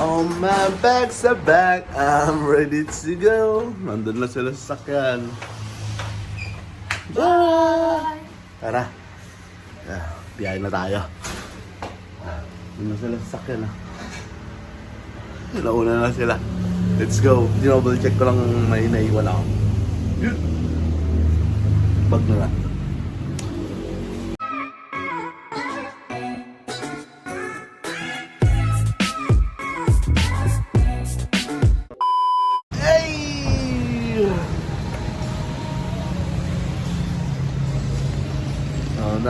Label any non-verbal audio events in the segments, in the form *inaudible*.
Oh, my bags are back. I'm ready to go. Nandun na sila sa sakyan. Bye! Tara. Ah, biyahe na tayo. Ah, Nandun na sila sa sakyan. Ah. Nauna na sila. Let's go. Dinouble check ko lang may naiwan ako. Bag na lang.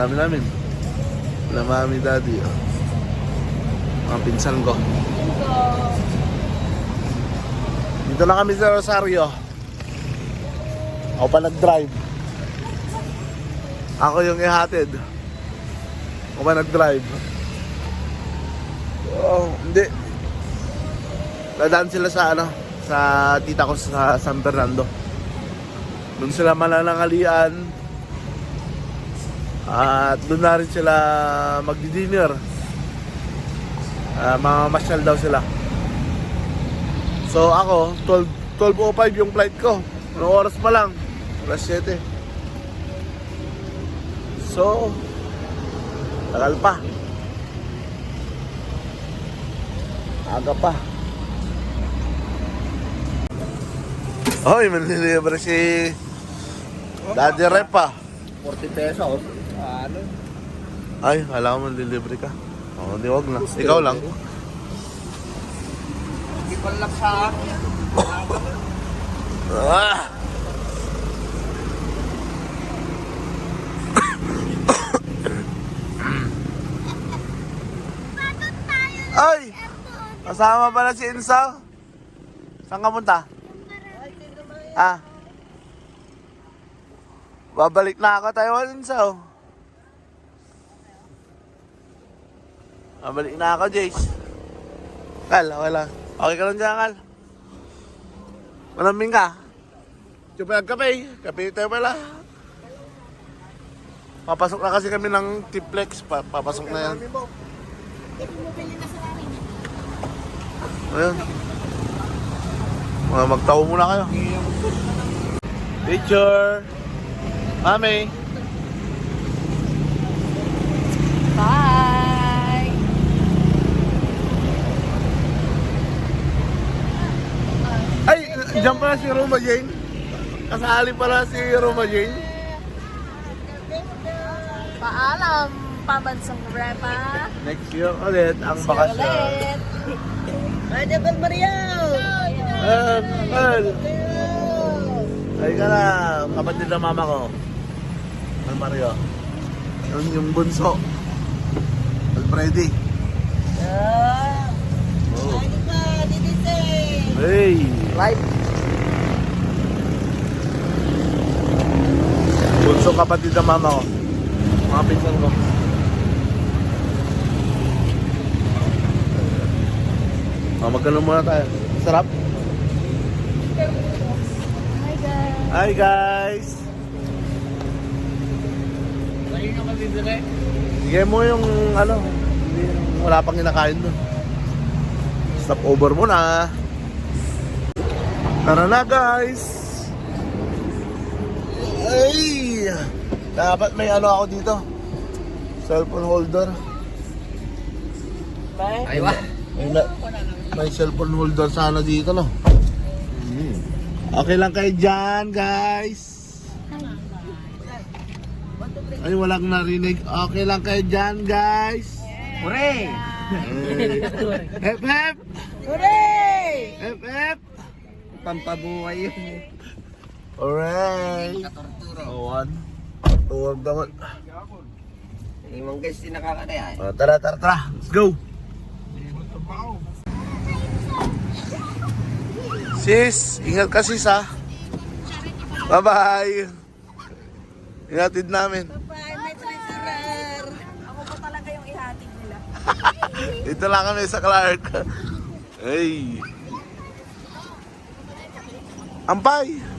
Dami namin. Wala mami daddy. Oh. Mga pinsan ko. Dito na kami sa Rosario. Ako pa nag-drive. Ako yung ihatid. Ako pa nag-drive. Oh, hindi. Dadaan sila sa ano, sa tita ko sa San Fernando. Doon sila mananangalian. At doon na rin sila magdi-dinner. Uh, mamamasyal daw sila. So ako, 12, 12.05 yung flight ko. Anong oras pa lang? Alas 7. So, tagal pa. Aga pa. Hoy, manlilibre si Daddy Rep ah. 40 pesos. Ano? Ay, kala ko manlilibre ka. Oo, di wag na. Ikaw lang. Hindi pa lang sa akin. Ah! Ay! Kasama pala si Insaw. Saan ka punta? Ah. Babalik na ako Taiwan, Insaw. Babalik na ako, Jace. Kal, okay lang. Okay ka lang dyan, Kal. Malaming ka. Chupa kape. Kape tayo pala. Papasok na kasi kami ng Tiplex. Pa papasok na yan. Ayun. Mga magtawo muna kayo. Picture. Mami. Bye! Ay, dyan pala si Roma Jane. Kasali pala si Roma Jane. Paalam, pambansang repa. Next year ulit ang bakasyon. Ay, Jebel Mario! Ah, Al. Ay ka na, kapatid ng mama ko. Al Mario. Yung, yung bunso. Alfredi. Ah! Oh. Ba? Hey! Live! Bunso kapatid ng mama ko. Mga pinsan ko. Oh, magkano muna tayo. Sarap. Hi guys! Hi guys! Ayun yung matitire. Bigay mo yung ano, wala pang kinakain doon. Stop over mo na. Tara na guys! Ay! Dapat may ano ako dito. Cellphone holder. Ay, wa! May, may cellphone holder sana dito no. Okay lang kayo dyan guys. Ay walang narinig. Okay lang kayo dyan guys. Hooray! Hep hep! Hooray! Hep hep! Pampabuhay yun. Alright! Katorturo. Awan. Tuwag naman. Mga guys, di nakakadaya. Oh, tara, tara, tara. Let's go! Sis, ingat ka sis ha. Bye-bye! Ingatid namin. Bye, my treasurer! Ako pa talaga yung ihatid nila. *laughs* Dito lang kami sa Clark. Hey! Ampay!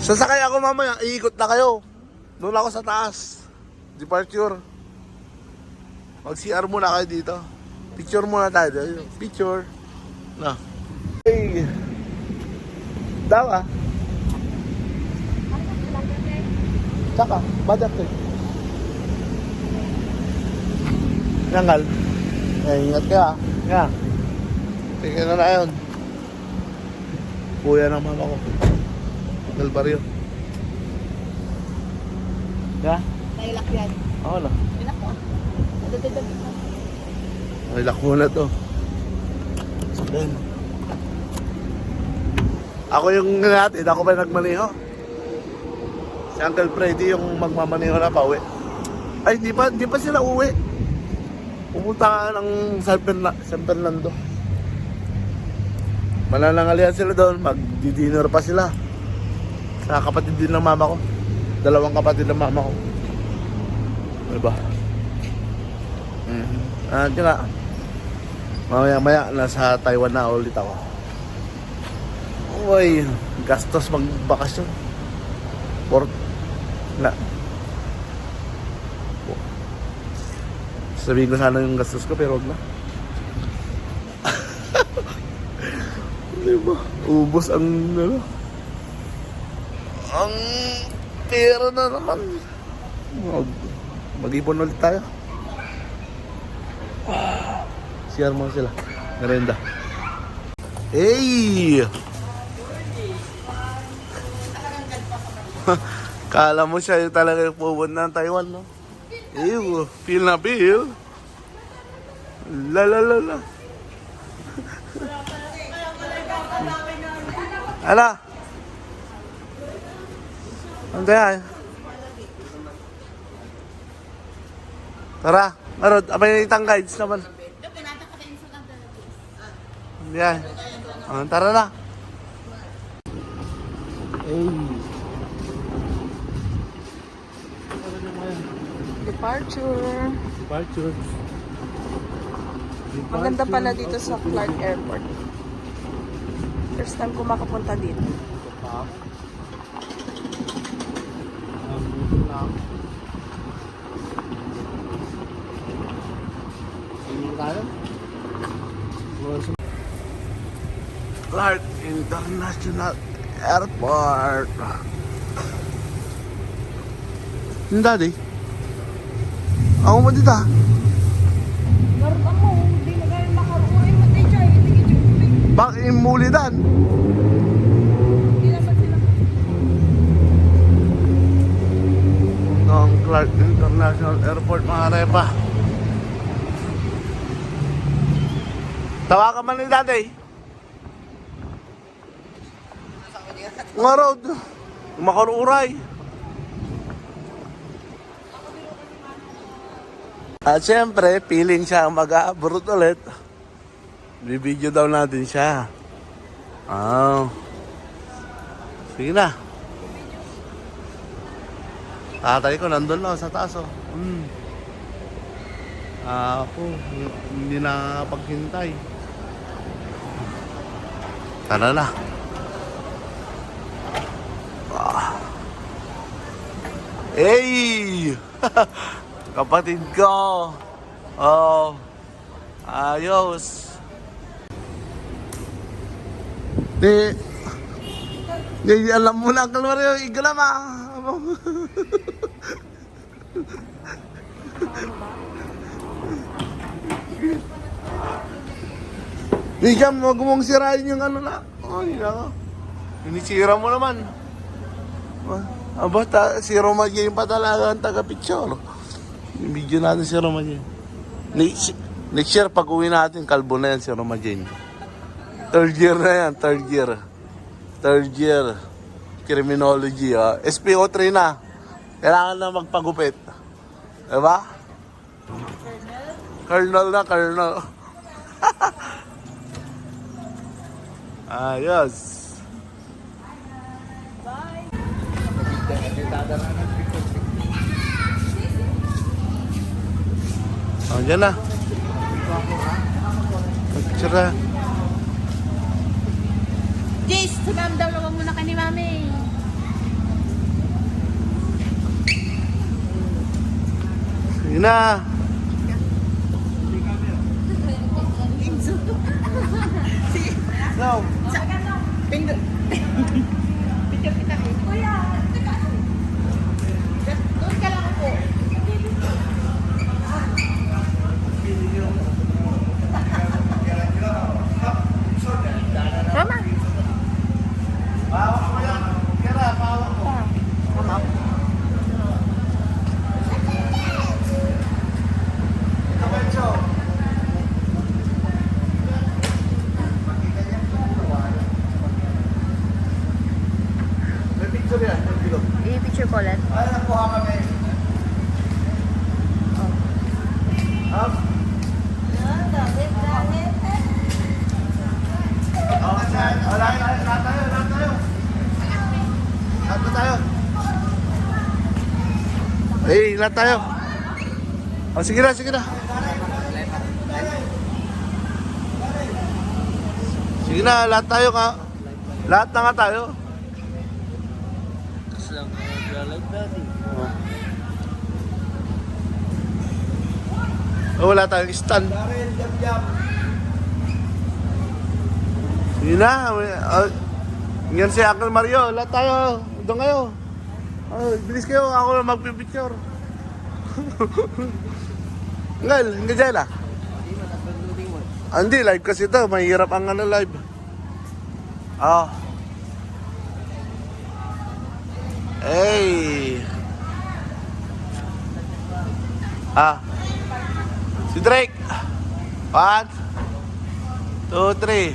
Sasakay ako mamaya, iikot na kayo. Doon ako sa taas. Departure. Mag-CR muna kayo dito. Picture muna tayo. dito. Picture. Na. Hey. Dawa. Tsaka, badak eh. Nangal. Eh, ingat ka ah. Nga. Tingnan na na yun. Kuya ng mama ko. Del Barrio. Ya? Nailak yan. Oo na. Ilak mo. Dadagdag mo. Ay, lako na to. Then, ako yung natin, ako pa nagmaniho. Si Uncle Freddy yung magmamaniho na pa uwi. Ay, di pa, di pa sila uwi. Pumunta ka ng San, Ferna- San Fernando. Mananangalian sila doon, magdi-dinner pa sila. Sa kapatid din ng mama ko. Dalawang kapatid ng mama ko. Diba? Mm. Ah, uh, nga. Mamaya maya nasa Taiwan na ulit ako. Uy, gastos magbakasyon. Por na. Sabihin ko sana yung gastos ko pero wag na. *laughs* diba? Ubos ang ano. Ang pera na naman. Mag, mag-ipon ulit tayo. CR mo sila. Merenda. Hey! *laughs* Kala mo siya yung talaga yung pupunta ng Taiwan, no? Ew, feel na feel. La la la la. *laughs* Ala? Ano kaya? Tara, Marod, abay itang guides naman. Yan. Ah, tara na. Hey. Departure. Departure. Maganda pala dito sa Clark Airport. First time ko makapunta dito. Clark International Airport. Yung daddy? Ako mo dito ah. Naroon mo, hindi na kayo makaruhay mo tayo dyan. Hindi ka dyan. Bakit imulidan? Hindi naman sila. ng Clark International Airport mga repa. Tawakan man ni daddy. Nga road. Makaruray. At syempre, feeling siya mag-abroad ulit. Bibidyo daw natin siya. Ah. Sige na. Tatay ko nandun lang sa taas oh. Mm. Ah, ako, hindi nakapaghintay. Tara na. Ah. Hey! Kapatid ko! Oh, ayos. Di, di alam mo na kalmar yung igalam ah. Di Jam, wag mong sirain yung ano na. Ay, nako. Inisira mo naman. Ah, Aba, ta, si Roma Jane pa talaga ang taga-picture. Video natin si Roma Jane. Next, next year, pag uwi natin, kalbo na yan si Roma Jane. Third year na yan, third year. Third year. Criminology, ah. SPO3 na. Kailangan na magpagupit. Diba? Colonel na, colonel. *laughs* Ayos. Oh, Cerah? na. Picture na. Jace, daw muna ka ni Mami. Sige na. *laughs* lahat tayo. Oh, sige na, sige na. Sige na, lahat tayo ka. Lahat na nga tayo. Lang. Oh, wala tayong stand. Sige na. Uh, yan si Uncle Mario. Lahat tayo. Doon kayo. Oh, bilis kayo. Ako lang magpipicture. *laughs* Ngal, hindi dyan ah. Hindi, live kasi ito. Mahirap ang ano live. Ah. Hey. Ah. Si Drake. One. Two, three.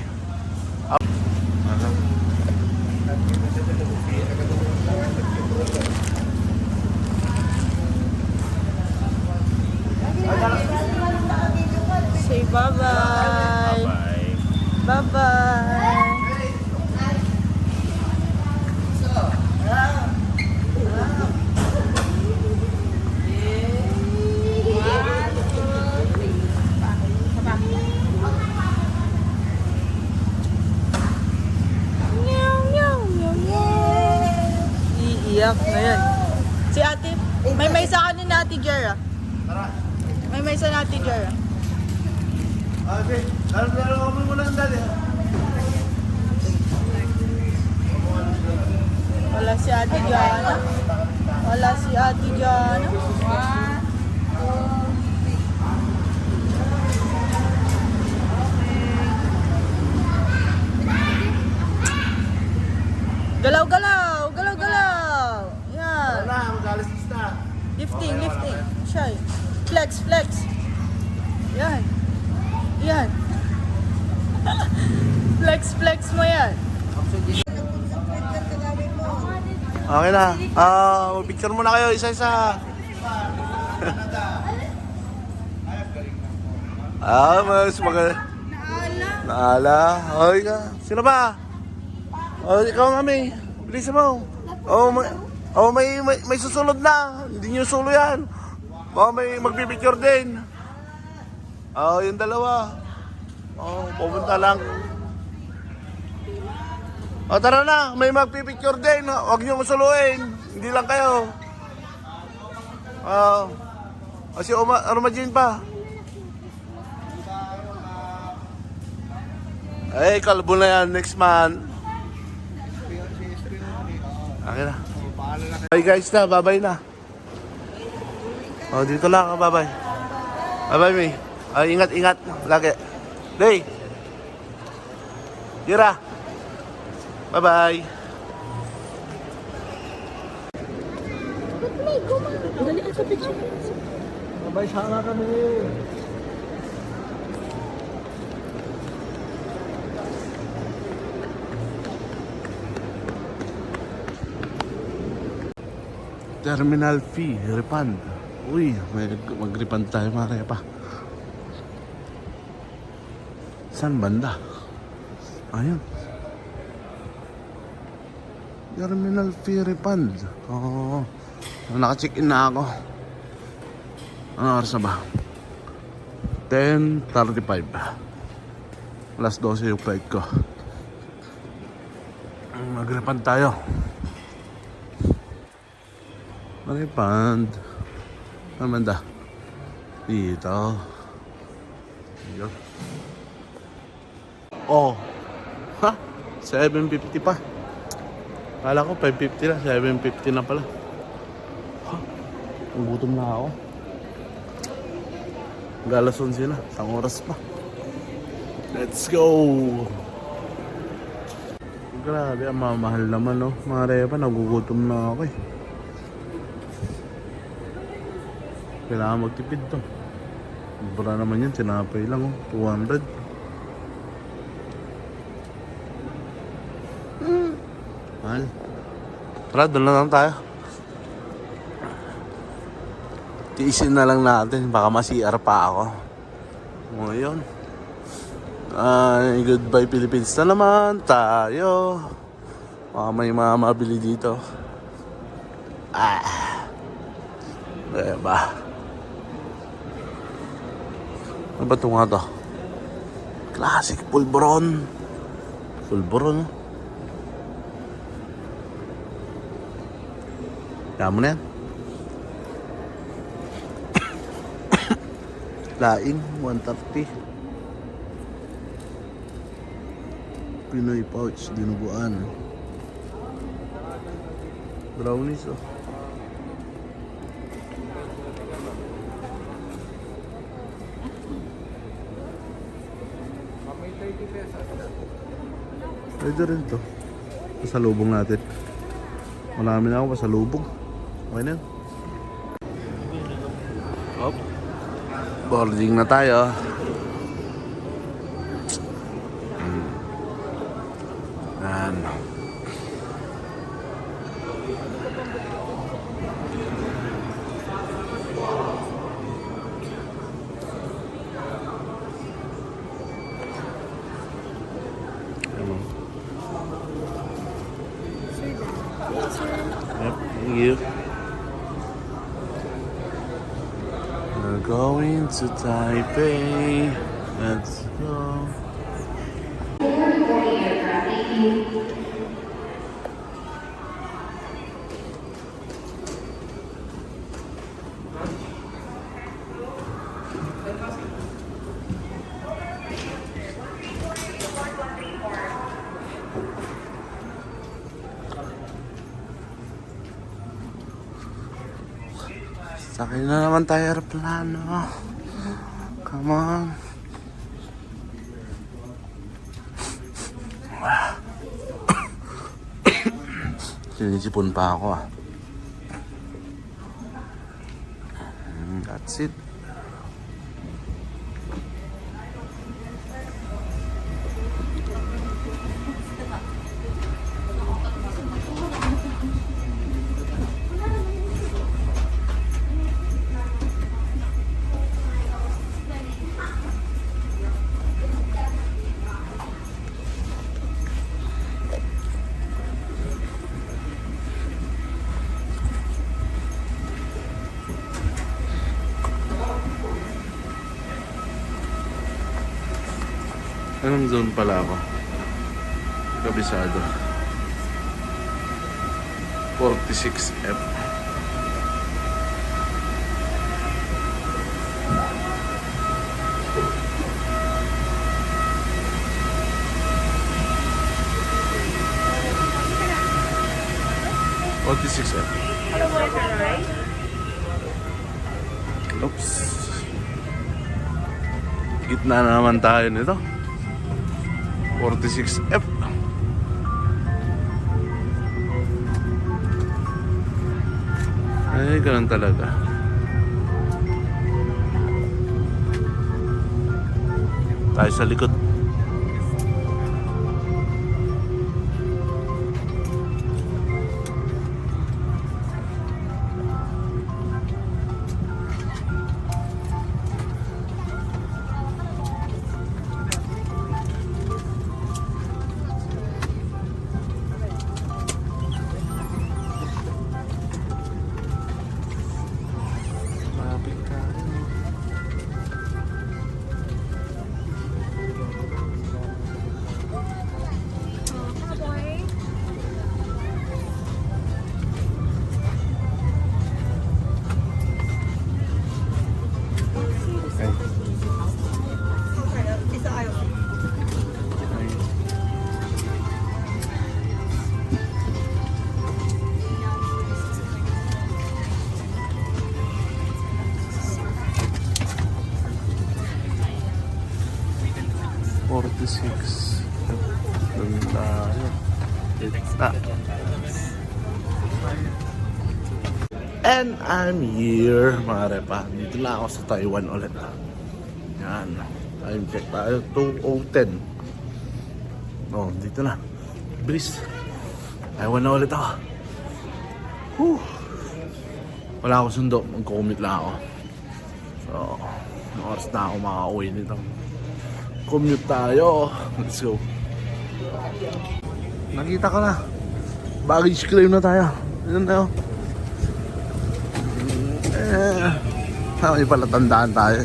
Up. Say bye-bye. Bye-bye. Meow, meow, meow, Iiyak na yan. Si ate, may may sa kanin na ate Jera. May may sa na ate Jera. Okay. Lalo lalo kami muna ang dali. Wala si ate Jana. Wala si ate Jana. Galaw, galaw! Galaw, galaw! Yan. Wala, mag-alas na. Lifting, lifting. Shy. Flex, flex. Yan. Yan. *laughs* flex, flex mo yan. Okay na. Ah, picture muna kayo isa-isa. *laughs* ah, mas mag... Naala. Okay ka. Sino ba? Oh, ikaw may. Bilis mo. Oh, may, oh, may, may, may susunod na. Hindi nyo solo yan. Oh, may magpipicture din. Oh, yung dalawa. Oh, pupunta lang. O tara na, may magpipicture din. Huwag niyo suluin. Hindi lang kayo. Ah. Uh, si Oma, Armajin pa. Ay, kalbo na yan next month. Okay na. Bye guys na, bye-bye na. Oh, dito lang, bye-bye. Bye-bye, May. Ay, ingat, ingat. Lagi. Day. Gira. Bye-bye. Sabay sana kami. Terminal fee, refund. Uy, may mag-refund tayo mga pa. Saan banda? Ayun. Terminal fee refund. Oo. Naka-check-in na ako. Ano oras na ba? 10.35. Alas 12 yung flight ko. Mag-refund tayo. Refund. Saan banda? Dito. Yun. Oh. Ha? 750 pa. Kala ko 550 na, 750 na pala. Ha? Ang gutom na ako. Galas 11 na, oras pa. Let's go! Grabe, ang mamahal naman, no? Mga repa, nagugutom na ako eh. Kailangan magtipid to. Bura naman yun, tinapay lang, oh. 200. Mahal. Tara, doon na lang tayo. Tiisin na lang natin, baka ma-CR pa ako. Ngayon. Ay, goodbye Philippines na naman tayo. Baka may mga mabili dito. Ah. Diba? Ano ba ito nga to? Classic pulburon. Pulburon. Kaya mo na yan. *coughs* Laing, 130. Pinoy pouch, dinuguan. Brownies, oh. Pwede rin to. Pasalubong natin. Marami na ako pasalubong. Okay na yun. Hop. Boarding na tayo. Hmm. Yan. To Taipei. Let's go. Sakay na naman tayo aeroplano. On. *coughs* Sinisipon pa ako ah. Mm, That's it. Anong zone pala ako? Kabisado. 46F. Forty-six F. Oops. Gitna na naman tayo nito. 46F. Ay, ganun talaga. Tayo sa likod. 26. Doon tayo. Kita. And I'm here, mga repa. Dito lang ako sa Taiwan ulit. Ha. Yan. Time check tayo. 2.010. No, dito na. Bilis. Taiwan na ulit ako. Whew. Wala akong sundo. Mag-commit lang ako. So, oras na ako makaka-uwi nito. Commute tayo. Let's go. Nakita ko na. Baggage claim na tayo. Ayun tayo. Eh, Ah, may palatandaan tayo.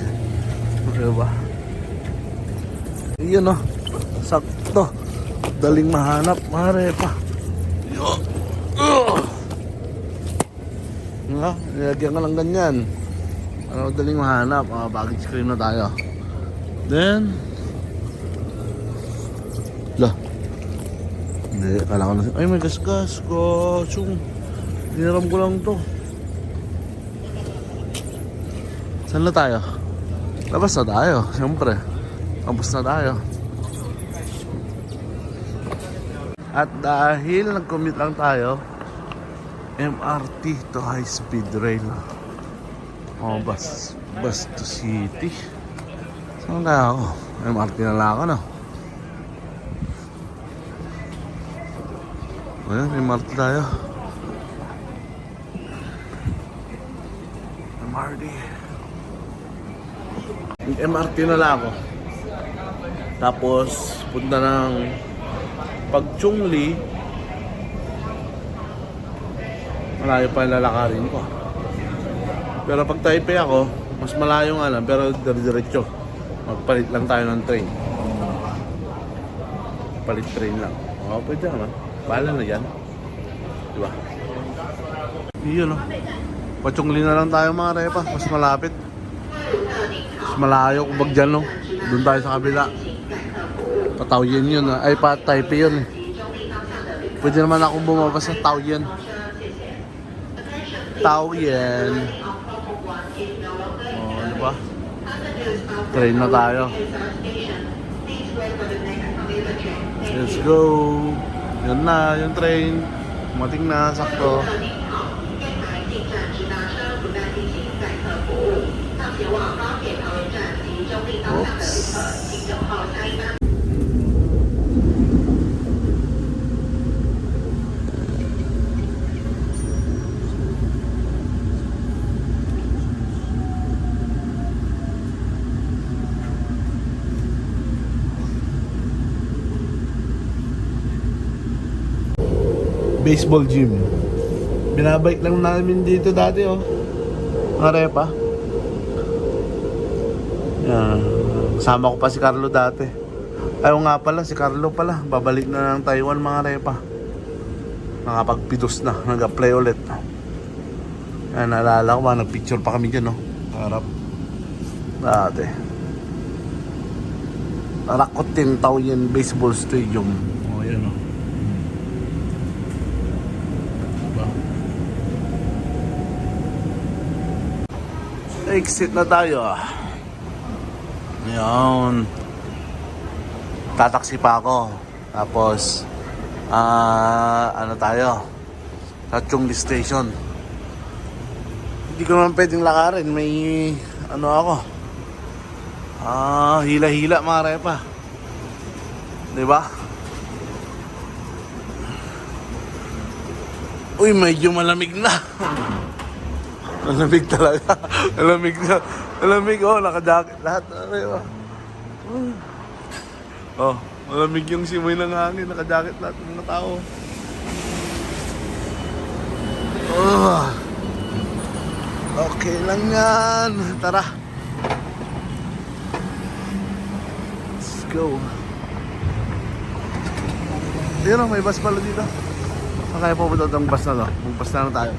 Okay ba? Yun oh. Sakto. Daling mahanap. Mare pa. Yo. Ugh. Nga, nilagyan ka lang ganyan. Ano, daling mahanap. Ah, baggage screen na tayo. Then, Hindi, kala ko na. Ay, may gas-gas. Goshung. Hiniram ko lang to. Saan na tayo? Labas na tayo, siyempre. Labas na tayo. At dahil nag-commute lang tayo, MRT to high speed rail. Oh, bus, bus to city. Saan kaya ako? MRT na lang ako, no? Ayan, MRT tayo. MRT. MRT na lang ako. Tapos, punta ng pag Chungli, malayo pa yung lalakarin ko. Pero pag Taipei ako, mas malayo nga lang, pero dire-diretso. Magpalit lang tayo ng train. Palit train lang. Oo, pwede naman. Bahala na yan. Di ba? Yun, no? Pachungli na lang tayo mga repa. Mas malapit. Mas malayo kung bag dyan, no? Doon tayo sa kabila. Patawyen yun, ah. ay pa yun eh. Pwede naman akong bumaba sa Taoyen. Taoyen. Oh, di ba? Train na tayo. Let's go. Yan na, yung train. Mating na, sakto. Oops. Baseball gym. Binabike lang namin dito dati oh. Arepa. Yan. Kasama ko pa si Carlo dati. Ayaw nga pala, si Carlo pala. Babalik na ng Taiwan mga repa. Nakapagpidos na. Nag-apply ulit. Yan, naalala ko nagpicture pa kami dyan, no? Harap. Dati. Rakotin Taoyen Baseball Stadium. O, oh, yan, no? Diba? Exit na tayo ah. Ayan. Tataksi pa ako. Tapos, ah, ano tayo? Sa Chungli Station. Hindi ko naman pwedeng lakarin. May, ano ako. Ah, hila-hila mga repa. Diba? Uy, medyo malamig na. *laughs* Malamig talaga. *laughs* Malamig na. Malamig, oh, naka-jacket lahat. Ano Oh, malamig yung simoy ng hangin. Naka-jacket lahat ng mga tao. Oh. Okay lang yan. Tara. Let's go. Ayun oh, may bus pala dito. Saan kaya pupunta itong bus na to? Mag-bus na lang tayo.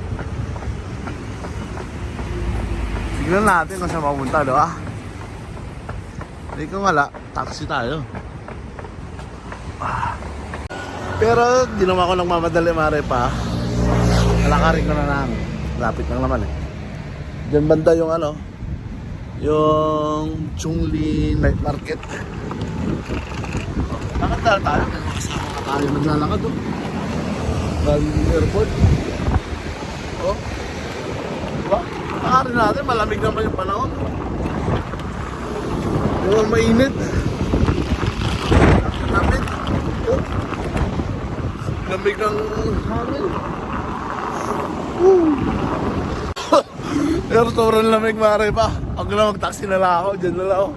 Tignan natin kung saan mapunta, do ah. Hindi ko wala, taxi tayo. Ah. Pero di naman ako nagmamadali mare pa. Lalakarin ko na lang. Lapit lang naman eh. Diyan banda yung ano, yung Chungli Night Market. Lakad tayo. Mga kasama ka tayo naglalakad oh. Galing yung airport. Oh. Nakarin natin, malamig naman yung panahon. Yung mainit. Lamig. Oh. Lamig ng hangin. Woo. *laughs* Pero sobrang lamig mare pa. Ako na mag-taxi na lang ako. Diyan na lang ako.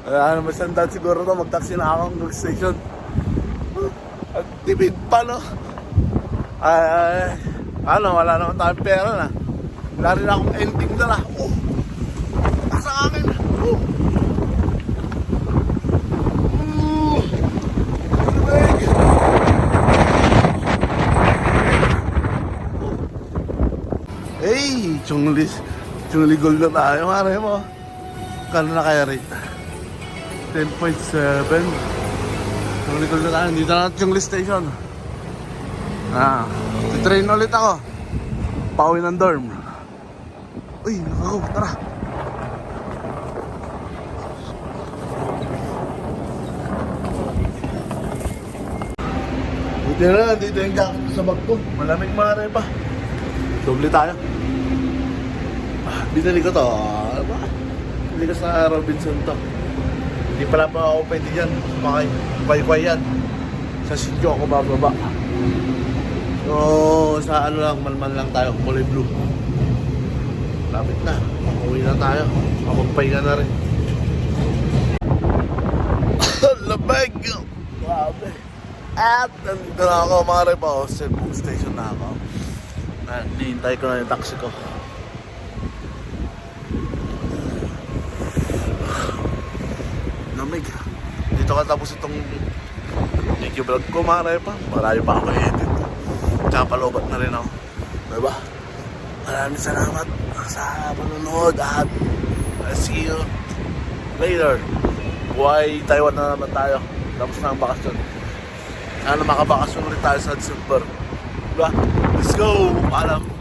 Kaya naman sandal siguro to. Mag-taxi na ako hanggang station. At tipid pa no. Ay, ay, ano, wala naman tayong pera na. Wala rin akong ending dala. Oh. akin. Woo! Woo! Lamig! Hey, chungli, chungli gold na tayo, mare mo. Kano na kaya rate? 10.7. Chungli gold na tayo, dito na chungli station. Ah, titrain ulit ako. Pauwi ng dorm. Uy, nakako, tara. Buti na, dito yung jacket ko sa bag ko. Malamig mare pa. Doble tayo. Ah, binili ko to. Ano ba? Binili ko sa Robinson to. Hindi pala pa ako pwede dyan. Bakay, kway-kway yan. Sa sityo ako bababa. So, sa ano lang, malman lang tayo. Kulay blue. Lapit na. Uwi na tayo. Kapagpahinga na rin. *coughs* Labag! Grabe. At nandito na ako mga repa. Cebu station na ako. Nihintay ko na yung taxi ko. *sighs* Lamig. Dito ka tapos itong you vlog ko mga repa. Malayo pa ako edit. Tsaka palobat na rin ako. Diba? Maraming salamat sa panonood at I'll see you later. Buhay Taiwan na naman tayo. Tapos na ang bakasyon. Sana makabakasyon ulit tayo sa December. Diba? Let's go! Paalam!